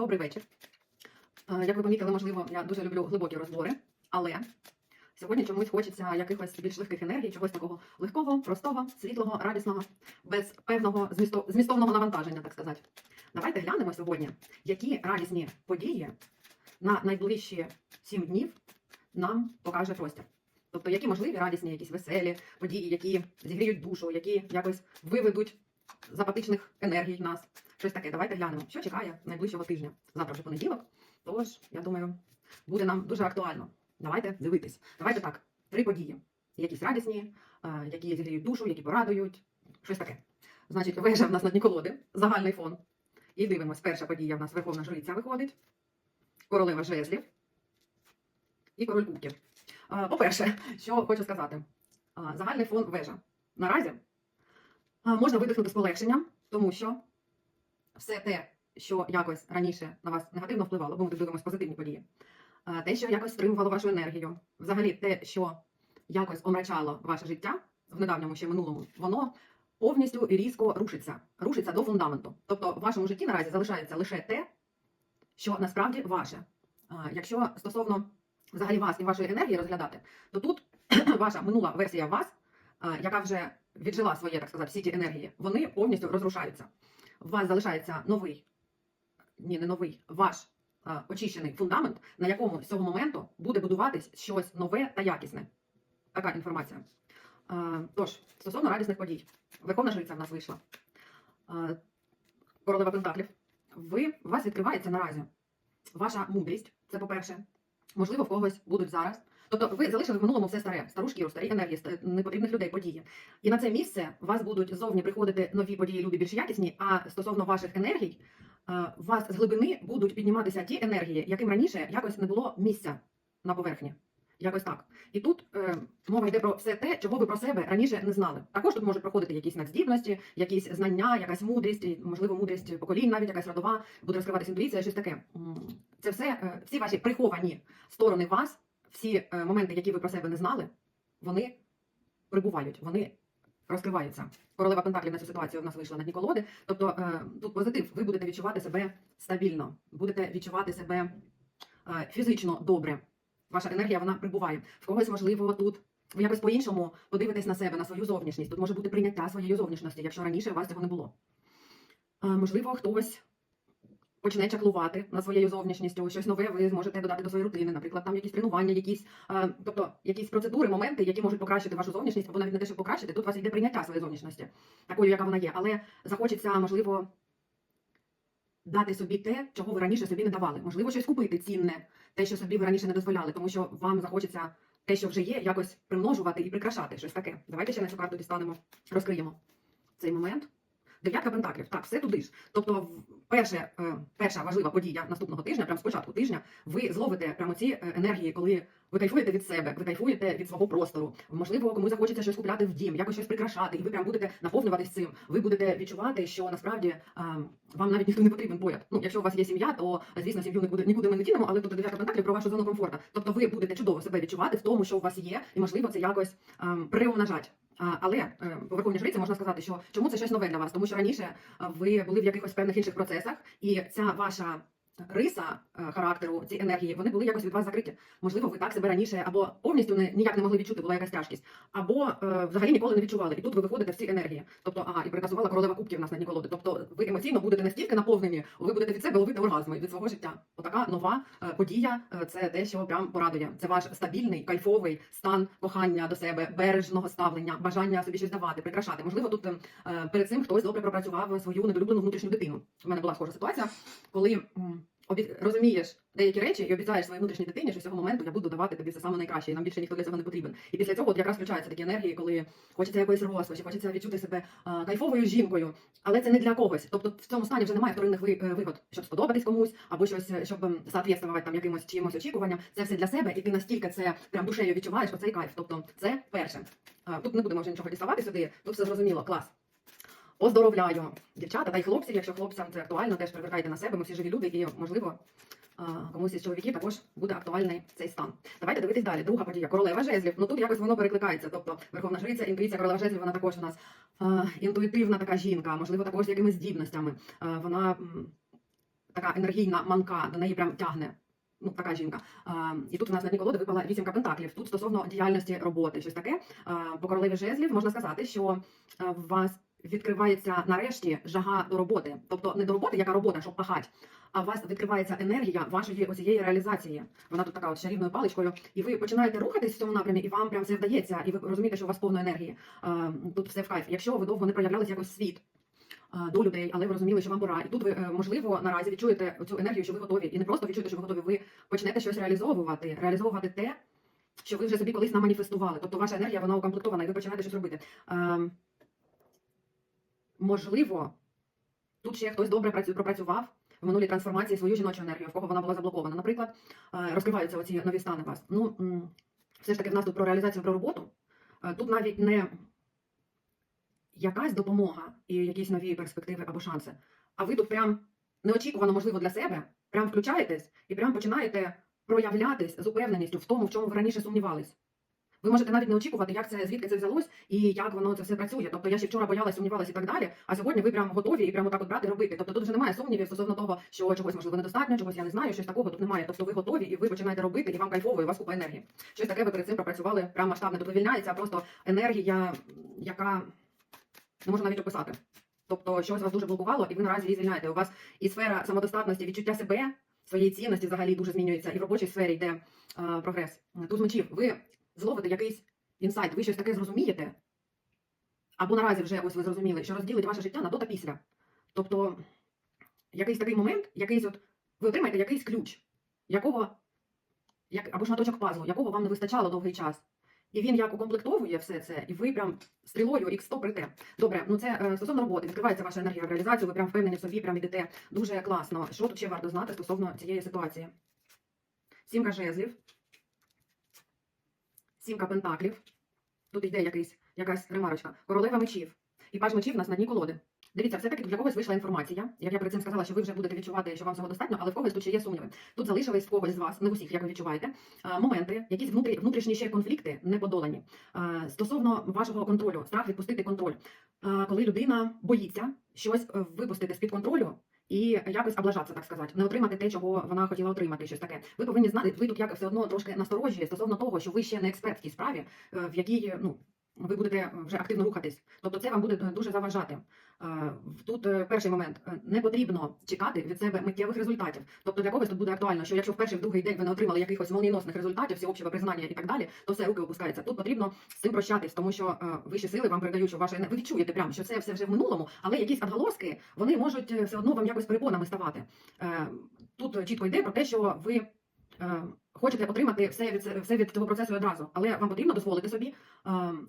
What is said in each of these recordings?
Добрий вечір. Е, Як ви помітили, можливо, я дуже люблю глибокі розбори, але сьогодні чомусь хочеться якихось більш легких енергій, чогось такого легкого, простого, світлого, радісного, без певного змісто- змістовного навантаження, так сказати. Давайте глянемо сьогодні, які радісні події на найближчі сім днів нам покаже простір. Тобто, які можливі радісні, якісь веселі події, які зігріють душу, які якось виведуть з апатичних енергій нас. Щось таке. Давайте глянемо, що чекає найближчого тижня. Завтра вже понеділок. Тож, я думаю, буде нам дуже актуально. Давайте дивитись. Давайте так. Три події. Якісь радісні, які зігріють душу, які порадують. Щось таке. Значить, вежа в нас на дні колоди, загальний фон. І дивимось, перша подія в нас Верховна Жриця виходить, королева жезлів і король кубків. По-перше, що хочу сказати, загальний фон вежа. Наразі можна видихнути з полегшенням, тому що все те, що якось раніше на вас негативно впливало, бо ми дивимося позитивні події, е, те, що якось стримувало вашу енергію, взагалі те, що якось омрачало ваше життя в недавньому ще минулому, воно повністю і різко рушиться, рушиться до фундаменту. Тобто в вашому житті наразі залишається лише те, що насправді ваше. Е, Якщо стосовно взагалі вас і вашої енергії розглядати, то тут ваша минула версія вас, е, яка вже віджила своє, так сказати, всі ті енергії, вони повністю розрушаються. У вас залишається новий, ні, не новий, ваш е, очищений фундамент, на якому з цього моменту буде будуватись щось нове та якісне. Така інформація. Е, Тож, стосовно радісних подій, Верховна Жриця в нас вийшла. Е, Королева Пентаклів. Ви, у вас відкривається наразі ваша мудрість, це по-перше. Можливо, в когось будуть зараз. Тобто ви залишили в минулому все старе, стару шкіру, старі енергії, непотрібних людей, події. І на це місце вас будуть зовні приходити нові події, любі більш якісні, а стосовно ваших енергій, е, вас з глибини будуть підніматися ті енергії, яким раніше якось не було місця на поверхні. Якось так. І тут е, мова йде про все те, чого ви про себе раніше не знали. Також тут можуть проходити якісь надздібності, якісь знання, якась мудрість, можливо, мудрість поколінь, навіть якась родова, буде розкриватися інтуїція, щось таке. Це все, е, всі ваші приховані сторони вас, всі е, моменти, які ви про себе не знали, вони прибувають, вони розкриваються. Королева Пентаклів на цю ситуацію в нас вийшла на дні колоди. Тобто е, тут позитив, ви будете відчувати себе стабільно, будете відчувати себе е, фізично добре. Ваша енергія вона прибуває. В когось, можливо, тут ви якось по-іншому подивитесь на себе, на свою зовнішність. Тут може бути прийняття своєї зовнішності, якщо раніше у вас цього не було. Можливо, хтось почне чаклувати над своєю зовнішністю, щось нове ви зможете додати до своєї рутини, наприклад, там якісь тренування, якісь, е, тобто якісь процедури, моменти, які можуть покращити вашу зовнішність, або навіть не те, що покращити, тут у вас йде прийняття своєї зовнішності, такою, яка вона є. Але захочеться, можливо, дати собі те, чого ви раніше собі не давали. Можливо, щось купити цінне, те, що собі ви раніше не дозволяли, тому що вам захочеться те, що вже є, якось примножувати і прикрашати щось таке. Давайте ще на цю карту дістанемо, розкриємо цей момент. Дев'ятка пентаклів. Так, все туди ж. Тобто, перше, е, перша важлива подія наступного тижня, прямо спочатку тижня, ви зловите прямо ці е, енергії, коли ви кайфуєте від себе, ви кайфуєте від свого простору. Можливо, комусь захочеться щось купляти в дім, якось щось прикрашати, і ви прям будете наповнюватись цим. Ви будете відчувати, що насправді е, вам навіть ніхто не потрібен поряд. Ну, якщо у вас є сім'я, то звісно сім'ю нікуди, нікуди ми не дінемо, але тут дев'ятка пентаклів про вашу зону комфорту. Тобто ви будете чудово себе відчувати в тому, що у вас є, і можливо це якось ем, приумножать. Але е, по верховній жриці можна сказати, що чому це щось нове для вас, тому що раніше ви були в якихось певних інших процесах, і ця ваша риса е, характеру, ці енергії, вони були якось від вас закриті. Можливо, ви так себе раніше або повністю не, ніяк не могли відчути, була якась тяжкість, або е, взагалі ніколи не відчували. І тут ви виходите в ці енергії. Тобто, ага, і приказувала королева кубків в нас на дні колоди. Тобто ви емоційно будете настільки наповнені, ви будете від себе ловити оргазми від свого життя. Отака нова е, подія е, це те, що прям порадує. Це ваш стабільний, кайфовий стан кохання до себе, бережного ставлення, бажання собі щось давати, прикрашати. Можливо, тут е, перед цим хтось добре пропрацював свою недолюблену внутрішню дитину. У мене була схожа ситуація, коли. Обі- розумієш деякі речі і обіцяєш своїй внутрішній дитині, що з цього моменту я буду давати тобі все саме найкраще, і нам більше ніхто для цього не потрібен. І після цього от якраз включаються такі енергії, коли хочеться якоїсь розкоші, хочеться відчути себе а, кайфовою жінкою, але це не для когось. Тобто в цьому стані вже немає вторинних е, вигод, щоб сподобатись комусь, або щось, е, щоб соответствувати там якимось чимось очікуванням. Це все для себе, і ти настільки це прям душею відчуваєш, оцей кайф. Тобто, це перше. А, тут не будемо вже нічого діставати сюди, тут все зрозуміло, клас. Оздоровляю дівчата та й хлопців, якщо хлопцям це актуально, теж привертайте на себе. Ми всі живі люди, і можливо комусь із чоловіків також буде актуальний цей стан. Давайте дивитись далі. Друга подія. Королева жезлів. Ну тут якось воно перекликається. Тобто Верховна Жриця, інтуїція королева жезлів, вона також у нас інтуїтивна така жінка, можливо, також з якимись здібностями. Вона така енергійна манка, до неї прям тягне. Ну, така жінка. А, і тут у нас на дні колоди випала вісімка пентаклів. Тут стосовно діяльності роботи, щось таке. А, по королеві жезлів можна сказати, що в вас відкривається нарешті жага до роботи. Тобто не до роботи, яка робота, щоб пахать, а у вас відкривається енергія вашої оцієї реалізації. Вона тут така от чарівною паличкою, і ви починаєте рухатись в цьому напрямі, і вам прям все вдається, і ви розумієте, що у вас повно енергії. Тут все в кайф. Якщо ви довго не проявлялися якось світ. До людей, але ви розуміли, що вам пора, і тут ви е, можливо наразі відчуєте цю енергію, що ви готові, і не просто відчуєте, що ви готові. Ви почнете щось реалізовувати, реалізовувати те, що ви вже собі колись наманіфестували. Тобто ваша енергія вона укомплектована, і ви починаєте щось робити. Можливо, тут ще хтось добре працю- пропрацював в минулій трансформації свою жіночу енергію, в кого вона була заблокована. Наприклад, е, розкриваються оці нові стани вас. Ну, все ж таки, в нас тут про реалізацію про роботу. Е, Тут навіть не якась допомога і якісь нові перспективи або шанси. А ви тут прям неочікувано, можливо, для себе, прям включаєтесь і прям починаєте проявлятись з упевненістю в тому, в чому ви раніше сумнівались. Ви можете навіть не очікувати, як це звідки це взялось і як воно це все працює. Тобто я ще вчора боялась, сумнівалась і так далі. А сьогодні ви прям готові і прямо так от брати робити. Тобто тут вже немає сумнівів стосовно того, що чогось можливо недостатньо, чогось я не знаю, щось такого тут немає. Тобто ви готові і ви починаєте робити, і вам кайфово, і у вас купа енергії. Щось таке ви перед цим пропрацювали прям масштабне. Тут вивільняється просто енергія, яка не можна навіть описати. Тобто щось вас дуже блокувало, і ви наразі її звільняєте. У вас і сфера самодостатності, відчуття себе, своєї цінності взагалі дуже змінюється, і в робочій сфері йде е, прогрес. Тут мечів. Ви зловите якийсь інсайт, ви щось таке зрозумієте, або наразі вже ось ви зрозуміли, що розділить ваше життя на до та після. Тобто, якийсь такий момент, якийсь от ви отримаєте якийсь ключ, якого як, або шматочок пазлу, якого вам не вистачало довгий час. І він як укомплектовує все це, і ви прям стрілою X100 прийте. Добре, ну це е, стосовно роботи. Відкривається ваша енергія в реалізацію, ви прям впевнені в собі, прям ідете дуже класно. Що тут ще варто знати стосовно цієї ситуації? Сімка жезлів, сімка пентаклів. Тут йде якийсь, якась ремарочка. Королева мечів. І паж мечів у нас на дні колоди. Дивіться, все-таки для когось вийшла інформація. Як я перед цим сказала, що ви вже будете відчувати, що вам цього достатньо, але в когось тут ще є сумніви. Тут залишились в когось з вас, не в усіх, як ви відчуваєте, моменти, якісь внутрі, внутрішні ще конфлікти не подолані. Е, Стосовно вашого контролю, страх відпустити контроль. Коли людина боїться щось е, випустити з-під контролю. І якось облажатися, так сказати, не отримати те, чого вона хотіла отримати, щось таке. Ви повинні знати, ви тут як все одно трошки насторожі стосовно того, що ви ще не експерт в тій справі, е, в якій ну ви будете вже активно рухатись. Тобто це вам буде е, дуже заважати. Е, Тут е, перший момент Е, не потрібно чекати від себе миттєвих результатів. Тобто для когось тут буде актуально, що якщо в перший в другий день ви не отримали якихось молнієносних результатів, всеобщого признання і так далі, то все руки опускаються. Тут потрібно з цим прощатись, тому що вищі сили вам передають, що енергія- ви відчуєте прям, що це все вже в минулому, але якісь отголоски вони можуть все одно вам якось перепонами ставати. Тут чітко йде про те, що ви. Хочете отримати все від все від цього процесу одразу, але вам потрібно дозволити собі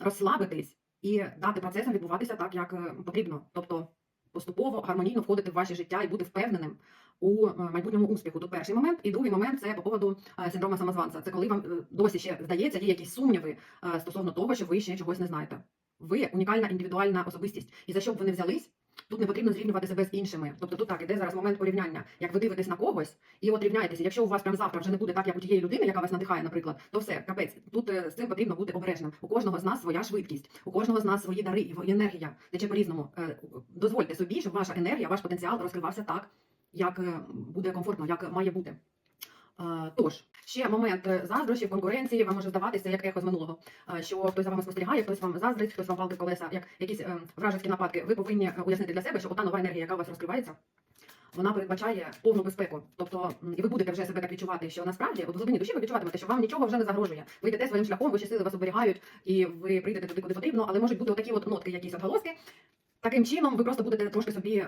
розслабитись і дати процесам відбуватися так, як е, потрібно. Тобто поступово гармонійно входити в ваше життя і бути впевненим у е, майбутньому успіху. Тут перший момент, і другий момент це по поводу е, синдрома самозванця. Це коли вам досі ще здається, є якісь сумніви стосовно того, що ви ще чогось не знаєте. Ви унікальна індивідуальна особистість, і за що б ви не взялись. Тут не потрібно зрівнювати себе з іншими. Тобто тут так іде зараз момент порівняння. Як ви дивитесь на когось і от рівняєтеся, якщо у вас прям завтра вже не буде так, як у тієї людини, яка вас надихає, наприклад, то все, капець. Тут е, з цим потрібно бути обережним. У кожного з нас своя швидкість, у кожного з нас свої дари і енергія тече по-різному. Е, Дозвольте собі, щоб ваша енергія, ваш потенціал розкривався так, як е, буде комфортно, як має бути. Тож, ще момент е, заздрощів, конкуренції, вам може здаватися як ехо з минулого, що хтось за вами спостерігає, хтось вам заздрить, хтось вам палки колеса, як якісь е, вражеські нападки. Ви повинні е, уяснити для себе, що ота нова енергія, яка у вас розкривається, вона передбачає повну безпеку. Тобто, і ви будете вже себе так відчувати, що насправді от в глибині душі ви відчуватимете, що вам нічого вже не загрожує. Ви йдете своїм шляхом, вищі сили вас оберігають, і ви прийдете туди, куди потрібно, але можуть бути отакі от нотки, якісь отголоски. Таким чином, ви просто будете трошки собі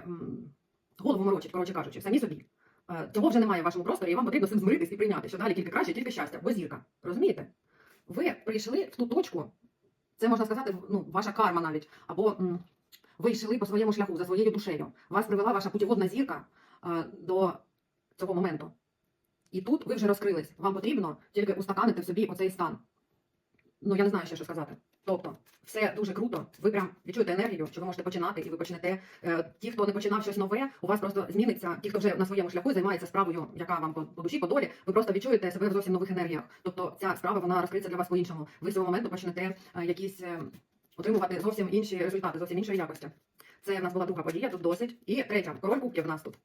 голову морочить, коротше кажучи, самі собі. Е, Цього вже немає в вашому просторі, і вам потрібно з цим змиритись і прийняти, що далі тільки краще, тільки щастя, бо зірка. Розумієте? Ви прийшли в ту точку, це можна сказати, ну, ваша карма навіть, або м, ви йшли по своєму шляху, за своєю душею. Вас привела ваша путіводна зірка е, до цього моменту. І тут ви вже розкрились. Вам потрібно тільки устаканити в собі оцей стан. Ну, я не знаю ще, що сказати. Тобто, все дуже круто. Ви прям відчуєте енергію, що ви можете починати, і ви почнете. Е, ті, хто не починав щось нове, у вас просто зміниться. Ті, хто вже на своєму шляху займається справою, яка вам по, душі, по долі, ви просто відчуєте себе в зовсім нових енергіях. Тобто, ця справа вона розкриється для вас по-іншому. Ви з цього моменту почнете е, якісь е, отримувати зовсім інші результати, зовсім іншої якості. Це в нас була друга подія, тут досить. І третя, король кубків в нас тут.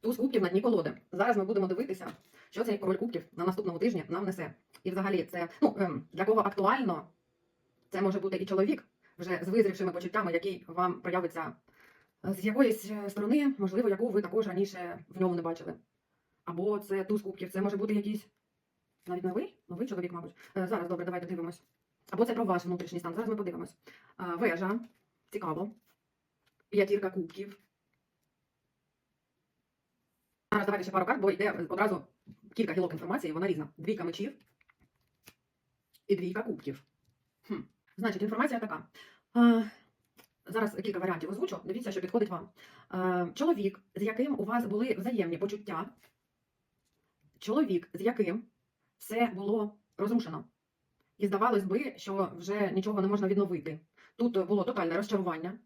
туз кубків на дні колоди. Зараз ми будемо дивитися, що цей король кубків на наступному тижні нам несе. І взагалі це ну ем, для кого актуально, це може бути і чоловік вже з визрівшими почуттями, який вам проявиться з якоїсь е, сторони, можливо, яку ви також раніше в ньому не бачили. Або це туз кубків, це може бути якийсь навіть новий, новий чоловік, мабуть. Е, Зараз добре, давайте дивимось. Або це про ваш внутрішній стан. Зараз ми подивимось. Е, Вежа, цікаво. П'ятірка кубків. Зараз давайте ще пару карт, бо йде одразу кілька гілок інформації, вона різна. Двійка мечів і двійка кубків. Хм. Значить, інформація така. Зараз кілька варіантів озвучу. Дивіться, що підходить вам. Чоловік, з яким у вас були взаємні почуття. Чоловік, з яким все було розрушено. І здавалось би, що вже нічого не можна відновити. Тут було тотальне розчарування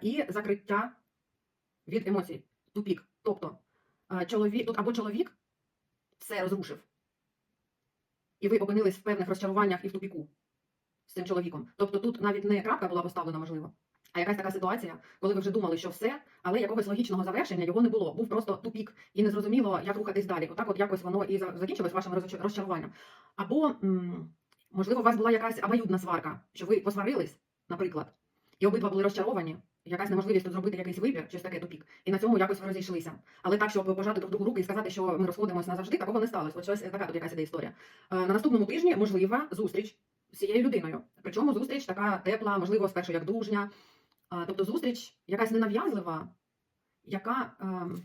і закриття від емоцій, тупік. Тобто, чоловік, тут або чоловік все розрушив, і ви опинились в певних розчаруваннях і в тупіку з цим чоловіком. Тобто тут навіть не крапка була поставлена, можливо, а якась така ситуація, коли ви вже думали, що все, але якогось логічного завершення його не було. Був просто тупік, і не зрозуміло, як рухатись далі. Отак, от якось воно і закінчилось вашим розчаруванням. Або, можливо, у вас була якась обоюдна сварка, що ви посварились, наприклад, і обидва були розчаровані. Якась неможливість зробити якийсь вибір, щось таке тупік, і на цьому якось ви розійшлися. Але так, щоб пожати друг другу руки і сказати, що ми розходимося назавжди, такого не сталося. От щось така тут якась іде історія. Е, На наступному тижні можлива зустріч з цією людиною. Причому зустріч така тепла, можливо, спершу як дружня. Е, Тобто зустріч якась ненав'язлива, яка ем,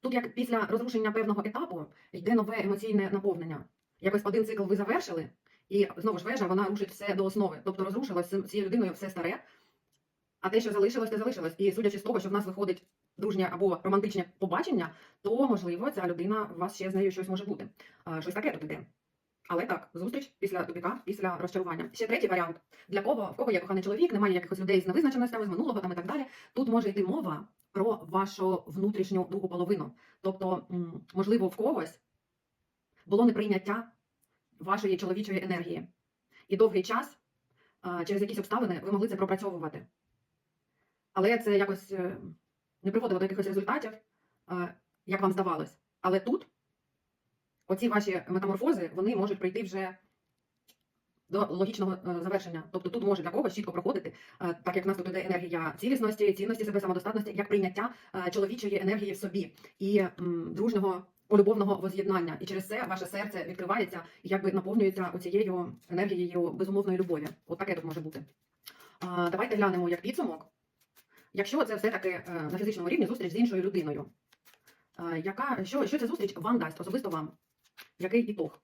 тут, як після розрушення певного етапу, йде нове емоційне наповнення. Якось один цикл ви завершили, і знову ж вежа вона рушить все до основи. Тобто розрушилось цією людиною все старе, а те, що залишилось, те залишилось. І судячи з того, що в нас виходить дружнє або романтичне побачення, то можливо ця людина у вас ще з нею щось може бути. Щось таке тут іде. Але так, зустріч після тупіка, після розчарування. Ще третій варіант. Для кого, в кого є коханий чоловік, немає якихось людей з невизначеностями, з минулого там і так далі. Тут може йти мова про вашу внутрішню другу половину. Тобто, можливо, в когось було неприйняття вашої чоловічої енергії. І довгий час через якісь обставини ви могли це пропрацьовувати. Але це якось е, не приводило до якихось результатів, як вам здавалось. Але тут оці ваші метаморфози вони можуть прийти вже до логічного е, завершення. Тобто тут може для когось чітко проходити, е, так як в нас тут іде енергія цілісності, цінності себе самодостатності, як прийняття е, чоловічої енергії в собі і м, дружнього полюбовного воз'єднання. І через це ваше серце відкривається і якби наповнюється оцією енергією безумовної любові. От таке тут може бути. Давайте глянемо як підсумок. Якщо це все-таки е, на фізичному рівні зустріч з іншою людиною, е, яка, що, що ця зустріч вам дасть, особисто вам? Який ітог?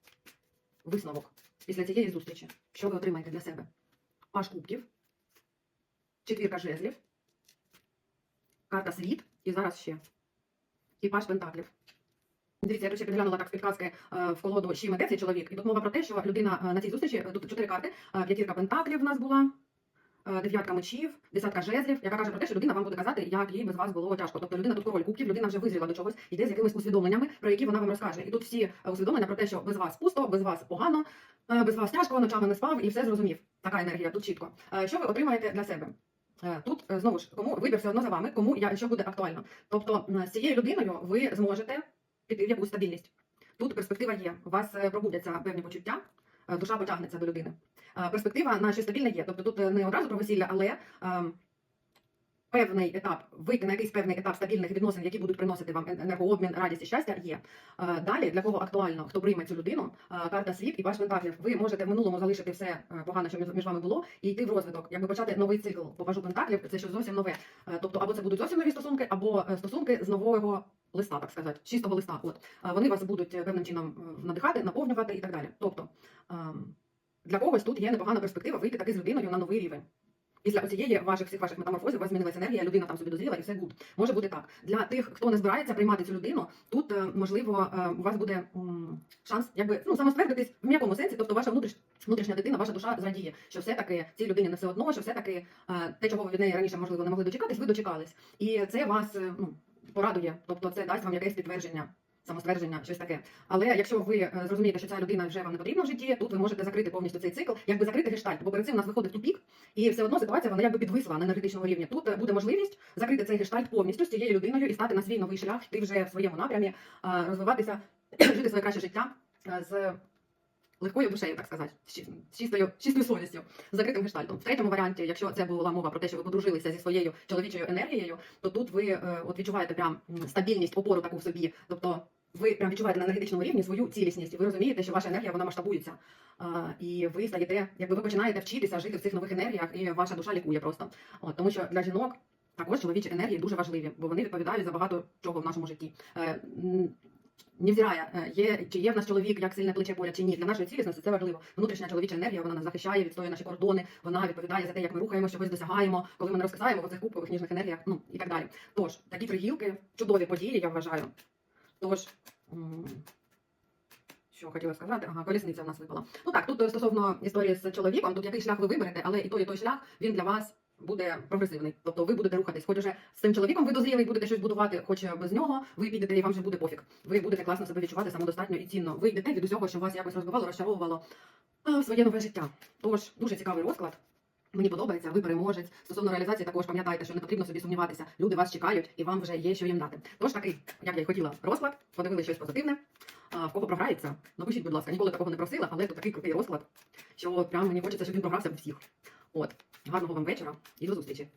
Висновок після цієї зустрічі? Що ви отримаєте для себе? Паш кубків, четвірка жезлів, карта світ і зараз ще. І паш пентаклів. Дивіться, я тут ще підглянула так з підказки е, в колоду «Чим іде цей чоловік. І тут мова про те, що людина на цій зустрічі, тут чотири карти, п'ятірка пентаклів в нас була, дев'ятка мечів, десятка жезлів, яка каже про те, що людина вам буде казати, як їй без вас було тяжко. Тобто людина тут король кубків, людина вже визріла до чогось, йде з якимись усвідомленнями, про які вона вам розкаже. І тут всі е, усвідомлення про те, що без вас пусто, без вас погано, е, без вас тяжко, ночами не спав і все зрозумів. Така енергія тут чітко. Е, Що ви отримаєте для себе? Е, Тут е, знову ж кому вибір все одно за вами, кому я що буде актуально. Тобто з цією людиною ви зможете піти в якусь стабільність. Тут перспектива є. У вас е, пробудяться певні почуття, е, душа потягнеться до людини. Е, Перспектива на щось стабільне є. Тобто тут е, не одразу про весілля, але е, певний етап, вийти на якийсь певний етап стабільних відносин, які будуть приносити вам енергообмін, радість і щастя, є. Е, Далі, для кого актуально, хто прийме цю людину, е, карта світ і ваш пентаклів. Ви можете в минулому залишити все е, погане, що між вами було, і йти в розвиток, якби почати новий цикл по пажу пентаклів, це щось зовсім нове. Е, Тобто, або це будуть зовсім нові стосунки, або е, стосунки з нового листа, так сказати, чистого листа. От вони вас будуть е, певним чином е, надихати, наповнювати і так далі. Тобто ем, для когось тут є непогана перспектива вийти таки з людиною на новий рівень. Після оцієї ваших всіх ваших метаморфозів у вас змінилася енергія, людина там собі дозріла і все гуд. Може бути так. Для тих, хто не збирається приймати цю людину, тут е, можливо у вас буде шанс, якби ну самоствердитись в м'якому сенсі, тобто ваша внутріш, внутрішня дитина, ваша душа зрадіє, що все-таки цій людині не все одно, що все-таки е, те, чого ви від неї раніше можливо не могли дочекатись, ви дочекались. І це вас ну, порадує, тобто це дасть вам якесь підтвердження самоствердження, щось таке. Але якщо ви е, зрозумієте, що ця людина вже вам не потрібна в житті, тут ви можете закрити повністю цей цикл, якби закрити гештальт, бо перед цим у нас виходить тупік, і все одно ситуація вона якби підвисла на енергетичному рівні. Тут е, буде можливість закрити цей гештальт повністю з цією людиною і стати на свій новий шлях, йти вже в своєму напрямі, розвиватися, жити своє краще життя е, з легкою душею, так сказати, з чистою, чистою совістю, з закритим гештальтом. В третьому варіанті, якщо це була мова про те, що ви подружилися зі своєю чоловічою енергією, то тут ви е, от відчуваєте прям стабільність, опору таку в собі. Тобто ви прям відчуваєте на енергетичному рівні свою цілісність. Ви розумієте, що ваша енергія вона масштабується. А, і ви стаєте, якби ви починаєте вчитися жити в цих нових енергіях, і ваша душа лікує просто. От, тому що для жінок також чоловічі енергії дуже важливі, бо вони відповідають за багато чого в нашому житті. Е, Невзирає, е, є, чи є в нас чоловік, як сильне плече поряд, чи ні. Для нашої цілісності це важливо. Внутрішня чоловіча енергія, вона нас захищає, відстоює наші кордони, вона відповідає за те, як ми рухаємося, чогось досягаємо, коли ми не розкисаємо в цих кубкових ніжних енергіях, ну і так далі. Тож, такі тригілки, чудові події, я вважаю. Тож, що хотіла сказати? Ага, колісниця в нас випала. Ну так, тут е, стосовно історії з чоловіком, тут який шлях ви виберете, але і той, і той шлях він для вас буде прогресивний. Тобто ви будете рухатись. Хоч уже з цим чоловіком ви дозріли, будете щось будувати, хоч без нього, ви підете і вам вже буде пофіг. Ви будете класно себе відчувати самодостатньо і цінно. Ви йдете від усього, що вас якось розбивало, розчаровувало е, своє нове життя. Тож дуже цікавий розклад. Мені подобається, ви переможець. Стосовно реалізації, також пам'ятайте, що не потрібно собі сумніватися. Люди вас чекають і вам вже є що їм дати. Тож такий, як я й хотіла, розклад, подивилися щось позитивне. А, в кого програється, напишіть, будь ласка, ніколи такого не просила, але тут такий крутий розклад, що прям мені хочеться, щоб він програвся в всіх. От, гарного вам вечора і до зустрічі.